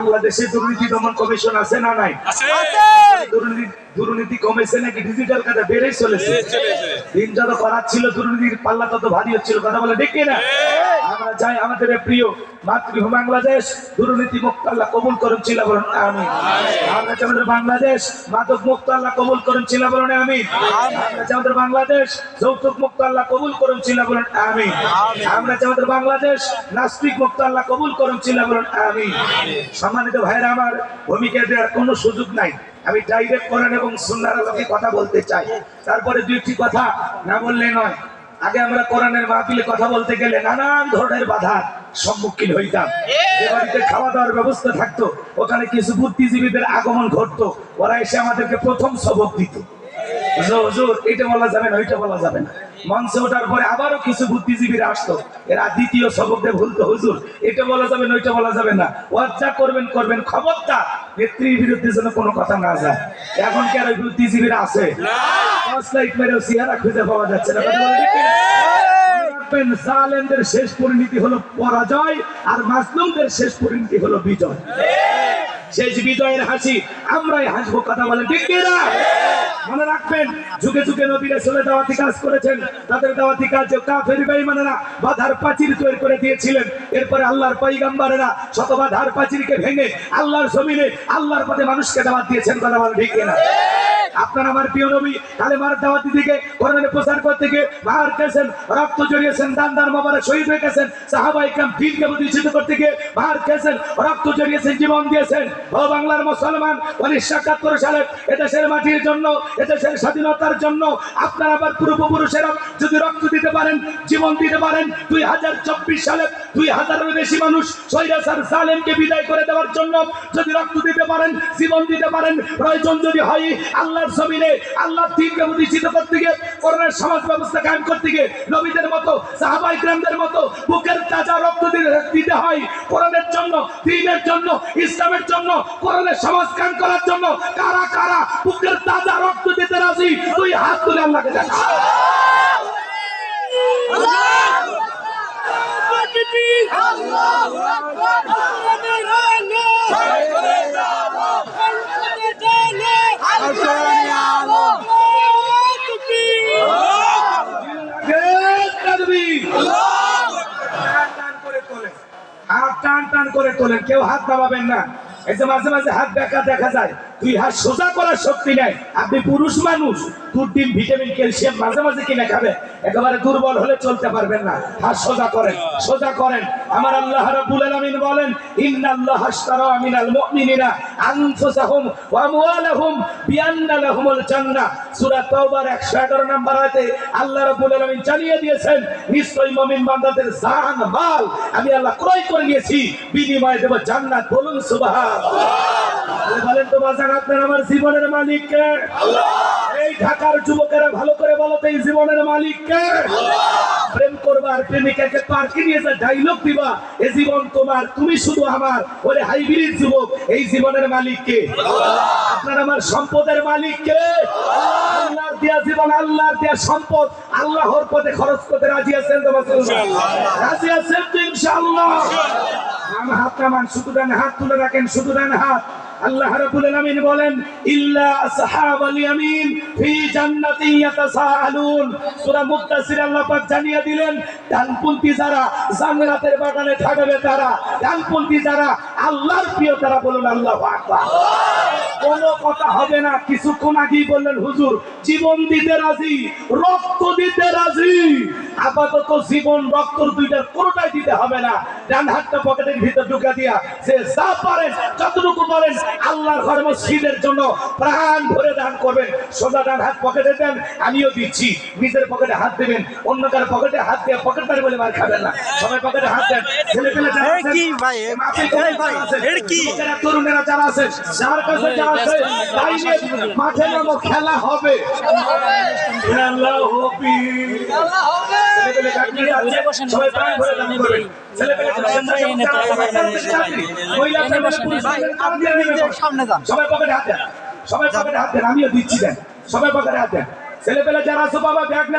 বাংলাদেশে দুর্নীতি দমন কমিশন আছে না নাই? আছে। দুর্নীতি দুর্নীতি কমেছে নাকি ডিজিটাল কাজে বেড়েই চলেছে। দিন যত পাড়াচ্ছিল ছিল দুর্নীতির পাল্লা তত ভারী হচ্ছিল কথা বলে দেখি না আমরা চাই আমাদের প্রিয় মাতৃভূমি বাংলাদেশ, দুর্নীতি মুক্ত আল্লাহ কবুল করুন ছিল বলুন আমি আমরা চাই আমাদের বাংলাদেশ মাদক মুক্ত আল্লাহ কবুল করুন ছিল বলুন আমি আমরা চাই আমাদের বাংলাদেশ যৌতুক মুক্ত আল্লাহ কবুল করুন ছিল বলুন আমি আমরা চাই আমাদের বাংলাদেশ নাস্তিক মুক্ত আল্লাহ কবুল করুন ছিল বলুন আমি সম্মানিত ভাইরা আমার ভূমিকা দেওয়ার কোনো সুযোগ নাই। আমি ডাইরেক্ট করেন এবং সুন্দর আলোকে কথা বলতে চাই। তারপরে দুইটি কথা না বললে নয়। আগে আমরা কোরআনের মাহফিলে কথা বলতে গেলে নানান ধরনের বাধার সম্মুখীন হইতাম। যে বাড়িতে খাওয়া দাওয়ার ব্যবস্থা থাকতো, ওখানে কিছু বুদ্ধিজীবীদের আগমন ঘটতো, ওরা এসে আমাদেরকে প্রথম সবক দিত। এটা বলা যাবে না, ওইটা বলা যাবে না। মঞ্চে ওঠার পরে আবারও কিছু বুদ্ধিজীবীরা আসতো। এরা দ্বিতীয় হুজুর? এটা বলা যাবে না বলা যাবে না। ওয়াজা করবেন করবেন খবরদার নেত্রীর বিরুদ্ধে যেন কোনো কথা না যায়। এখন কি আর ওই বুদ্ধিজীবীরা আছে? টর্চ লাইট মেরেও চেহারা খুঁজে পাওয়া যাচ্ছে না। জালেমদের শেষ পরিণতি হলো পরাজয় আর মাজলুমদের শেষ পরিণতি হলো বিজয়। শেষ বিজয়ের হাসি, আমরাই হাসবো, কথা বলে ঠিক কিনা? মনে রাখবেন, যুগে যুগে নবীরা চলে দাওয়াতি কাজ করেছেন। তাদের দাওয়াতি কাজে কাফের বেঈমানেরা বাধার প্রাচীর তৈরি করে দিয়েছিলেন। এরপরে আল্লাহর পয়গাম্বারেরা শত বাধার প্রাচীরকে ভেঙে আল্লাহর জমিনে, আল্লাহর পথে মানুষকে দাওয়াত দিয়েছেন, কথা বলে ঠিক কিনা? আপনার আমার প্রিয় নবী কালেমার দাওয়াতি দিকে কোরআনের প্রচার করতে গিয়ে বাহার গেছেন রক্ত জড়িয়েছেন দান দান মামারা শহীদ হয়ে গেছেন, সাহাবা ইকরাম দিনকে প্রতিষ্ঠিত করতে গিয়ে বাহার গেছেন রক্ত জড়িয়েছেন, জীবন দিয়েছেন। ও বাংলার মুসলমান উনিশশো একাত্তর সালে এদেশের মাটির জন্য, এদেশের স্বাধীনতার জন্য আপনার আবার পূর্বপুরুষেরা যদি রক্ত দিতে পারেন, জীবন দিতে পারেন, দুই হাজার চব্বিশ সালে দুই হাজারের বেশি মানুষ সৈরাসার সালেমকে বিদায় করে দেওয়ার জন্য যদি রক্ত দিতে পারেন, জীবন দিতে পারেন, প্রয়োজন যদি হয় আল্লাহর জমিনে আল্লাহ দিনকে প্রতিষ্ঠিত করতে গিয়ে করোনার সমাজ ব্যবস্থা কায়েম করতে গিয়ে নবীদের মতো সাহাবাই গ্রামদের মতো বুকের তাজা রক্ত দিতে হয় কোরআনের জন্য দিনের জন্য ইসলামের জন্য কোরআনের সমাজ কায়েম করার জন্য কারা কারা বুকের তাজা রক্ত দিতে রাজি তুই হাত তুলে আল্লাহকে দেখা তাকবীর। হাত টান টান করে তোলেন, কেউ হাত নামাবেন না। এই যে মাঝে মাঝে হাত দেখা দেখা যায়। তুই হাত সোজা করার শক্তি নাই। আপনি পুরুষ মানুষ দুর্দিন ভিটামিন, ক্যালসিয়াম মাঝে মাঝে কিনে খাবে একেবারে দুর্বল হলে চলতে পারবেন না। হাত সোজা করেন সোজা করেন। আমার আল্লাহ রাব্বুল আলামিন বলেন, ইন্নাল্লাহ আশতারা মিনাল মুমিনিনা আনফুসাহুম ওয়া আমওয়ালাহুম বিআন্না লাহুমুল জান্নাহ। সূরা তাওবার 111 নম্বর আয়াতে আল্লাহ রাব্বুল আলামিন জানিয়ে দিয়েছেন, নিশ্চয়ই মুমিন বান্দাদের জান, মাল আমি আল্লাহ ক্রয় করে নিয়েছি। বিনিময়ে দেব জান্নাত। বলুন সুবহানাল্লাহ। বলেন তো বাজান আপনার আমার জীবনের মালিক কে এই ঢাকার যুবকেরা ভালো করে বলো তো এই জীবনের মালিক কে প্রেম করবার প্রেমিকাকে পার্কে নিয়ে যা ডাইলগ দিবা। এ জীবন তোমার তুমি শুধু আমার। ওরে হাইব্রিড যুবক এই জীবনের মালিক কে আপনার আমার সম্পদের মালিক কে আল্লাহর দেয়া জীবন আল্লাহর দেয়া সম্পদ। আল্লাহর পথে খরচ করতে রাজি আছেন তো রাজি আছেন তো ইনশাআল্লাহ। আমার হাত নামান শুধু ডান হাত তুলে রাখেন শুধু ডান হাত। আল্লাহ রাব্বুল আলামিন বলেন, ইল্লা আসহাবাল ইয়ামিন ফি জান্নাতিন ইয়াতাসাআলুন। সূরা মুত্তাসির আল্লাহ পাক জানিয়ে দিলেন, ডানপন্থী যারা জান্নাতের বাগানে থাকবে তারা, ডানপন্থী যারা আল্লাহর প্রিয় তারা বলুন আল্লাহু আকবার। কোনো কথা হবে না, কিছুক্ষণ আগেই বললেন, হুজুর, জীবন দিতে রাজি, রক্ত দিতে রাজি। আপাতত জীবন রক্ত দুইটার কোনোটাই দিতে হবে না। ডান হাতটা পকেটের ভিতর ঢুকা দিয়া সে যা পারেন যতটুকু পারেন আল্লাহর ঘর মসজিদের জন্য প্রাণ ভরে দান করবেন। সোজা ডান হাত পকেটে দেন আমিও দিচ্ছি। নিজের পকেটে হাত দেবেন অন্য কারও পকেটে হাত দিয়ে পকেট মারি বলে মার খাবেন না। সবাই পকেটে হাত দেন। ছেলে পেলে? তরুণেরা যারা আছে যার কাছে যা আছে তাই নিয়ে মাঠে নামো খেলা হবে। খেলা হবে।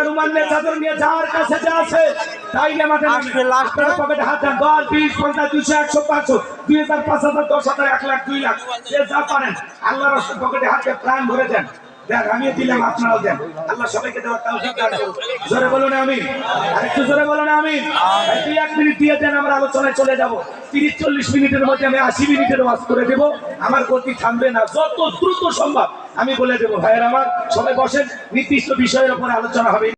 রুমাল নিয়ে আমাদের আসবে আপনার পকেটে হাত দশ বিশ পঞ্চাশ দুশো একশো পাঁচশো দুই হাজার পাঁচ হাজার দশ হাজার এক লাখ দুই লাখ যে আল্লাহ রসুল পকেটে হাতে প্রাণ ভরে দেন। দেন আমি দিলাম আপনারাও দেন। আল্লাহ সবাইকে দেওয়ার তাও জোরে বলুন আমি জোরে না আমি দুই এক মিনিট দিয়ে দেন আমরা আলোচনায় চলে যাব। তিরিশ চল্লিশ মিনিটের মধ্যে আমি আশি মিনিটের ওয়াজ করে দেবো। আমার গতি থামবে না যত দ্রুত সম্ভব। আমি বলে দেবো ভাইয়ের আমার সবাই বসেন নির্দিষ্ট বিষয়ের উপর আলোচনা হবে।